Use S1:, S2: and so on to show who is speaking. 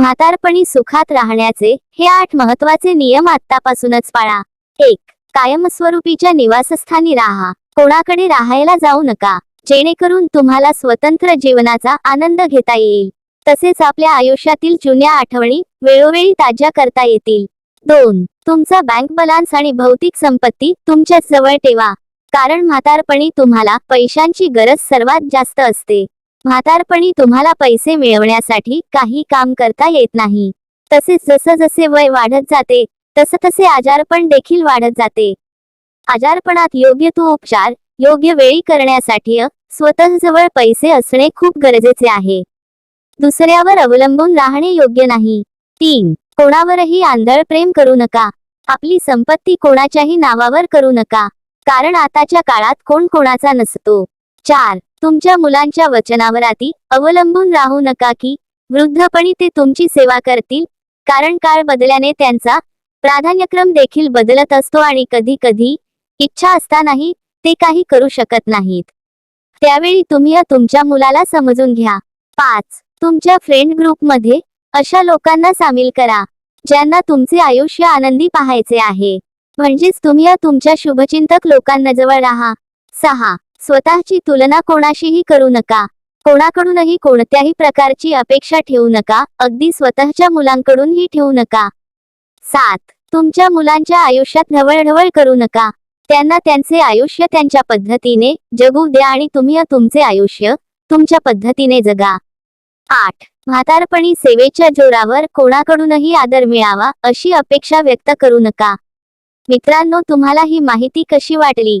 S1: म्हातारपणी सुखात राहण्याचे हे आठ महत्त्वाचे नियम आतापासूनच पाळा. एक कायमस्वरूपीच्या निवासस्थानी राहा. कोणाकडे राहायला जाऊ नका. जेणेकरून तुम्हाला स्वतंत्र जीवनाचा आनंद घेता येईल. तसेच आपल्या आयुष्यातील जुन्या आठवणी वेळोवेळी ताज्या करता येतील. दोन तुमचा बँक बलान्स आणि भौतिक संपत्ती तुमच्याच जवळ ठेवा. कारण म्हातारपणी तुम्हाला पैशांची गरज सर्वात जास्त असते. म्हातारपणी तुम्हाला पैसे मिळवण्यासाठी काही काम करता येत नाही. तसेच जसं जसे वय वाढत जाते तसं तसे आजारपण देखील वाढत जाते. आजारपणात योग्य तो उपचार योग्य वेळी करण्यासाठी स्वतःजवळ पैसे असणे खूप गरजेचे आहे. दुसऱ्यावर अवलंबून राहणे योग्य नाही. तीन कोणावरही आंधळ प्रेम करू नका. आपली संपत्ती कोणाच्याही नावावर करू नका. कारण आताच्या काळात कोण कोणाचा नसतो. चार तुमच्या मुलांच्या वचनावर अति अवलंबून राहू नका की वृद्धपणी ते तुमची सेवा करतील कारण काळ बदल्याने त्यांचा प्राधान्यक्रम देखील बदलत असतो आणि कधी कधी इच्छा असतानाही ते काही करू शकत नाहीत. त्यावेळी तुम्ही तुमच्या मुलाला समजून घ्या. पाच. तुमच्या फ्रेंड ग्रुपमध्ये अशा लोकांना सामील करा ज्यांना तुमचे आयुष्य आनंदी पाहायचे आहे. म्हणजेच तुम्ही तुमच्या शुभचिंतक लोकांना जवळ राहा. सहा. स्वतःची तुलना कोणाशीही करू नका. कोणाकडूनही कोणत्याही प्रकारची अपेक्षा ठेवू नका. अगदी स्वतःच्या मुलांकडूनही ठेवू नका. सात. तुमच्या मुलांच्या आयुष्यात ढवळढवळ करू नका. त्यांना त्यांचे आयुष्य त्यांच्या पद्धतीने जगू द्या आणि तुम्ही तुमचे आयुष्य तुमच्या पद्धतीने जगा. आठ. म्हातारपणी सेवेच्या जोरावर कोणाकडूनही आदर मिळावा अशी अपेक्षा व्यक्त करू नका. मित्रांनो तुम्हाला ही माहिती कशी वाटली?